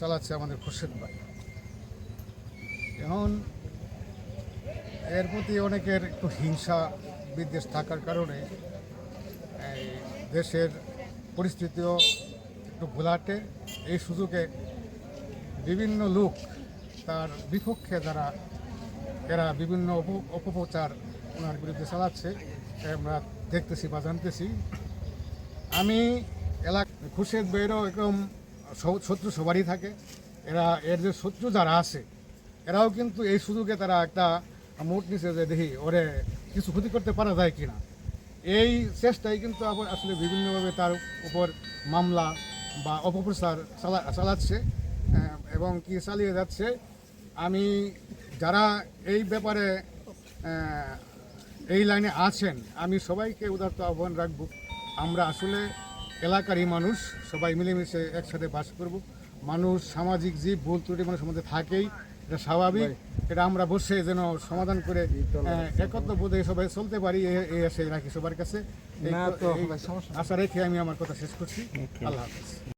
চালাচ্ছে আমাদের খুরশেদ ভাই। এখন এর প্রতি অনেকের একটু হিংসা, বিদ্বেষ থাকার কারণে দেশের পরিস্থিতিও একটু ঘোলাটে এই সুযোগে বিভিন্ন লোক তার বিপক্ষে যারা, এরা বিভিন্ন অপ- অপপ্রচার ওনার বিরুদ্ধে চালাচ্ছে আমরা দেখতেছি বা জানতেছি। আমি এলাকা খুশেদ বইয়েরও এরকম শত্রু সবারই থাকে। এরা, এর যে শত্রু যারা আছে, এরাও কিন্তু এই সুযোগে তারা একটা মুট নিছে যে দেখি, ওরে, কিছু ক্ষতি করতে পারা যায় কি না এই চেষ্টাই কিন্তু আবার আসলে বিভিন্নভাবে তার উপর মামলা বা অপপ্রচার চালা চালাচ্ছে এবং কি চালিয়ে যাচ্ছে। আমি, যারা এই ব্যাপারে এই লাইনে আছেন, আমি সবাইকে উদারত আহ্বান রাখব। আমরা আসলে এলাকারই মানুষ সবাই মিলেমিশে একসাথে বাস করব। মানুষ সামাজিক জীব ভুল ত্রুটি মানুষের মধ্যে থাকেই এটা স্বাভাবিক। এটা আমরা বসে যেন সমাধান করে একত্র বোধে সবাই চলতে পারি এসে এই আশাই রাখি সবার কাছে। আশা রেখে আমি আমার কথা শেষ করছি। আল্লাহ হাফেজ।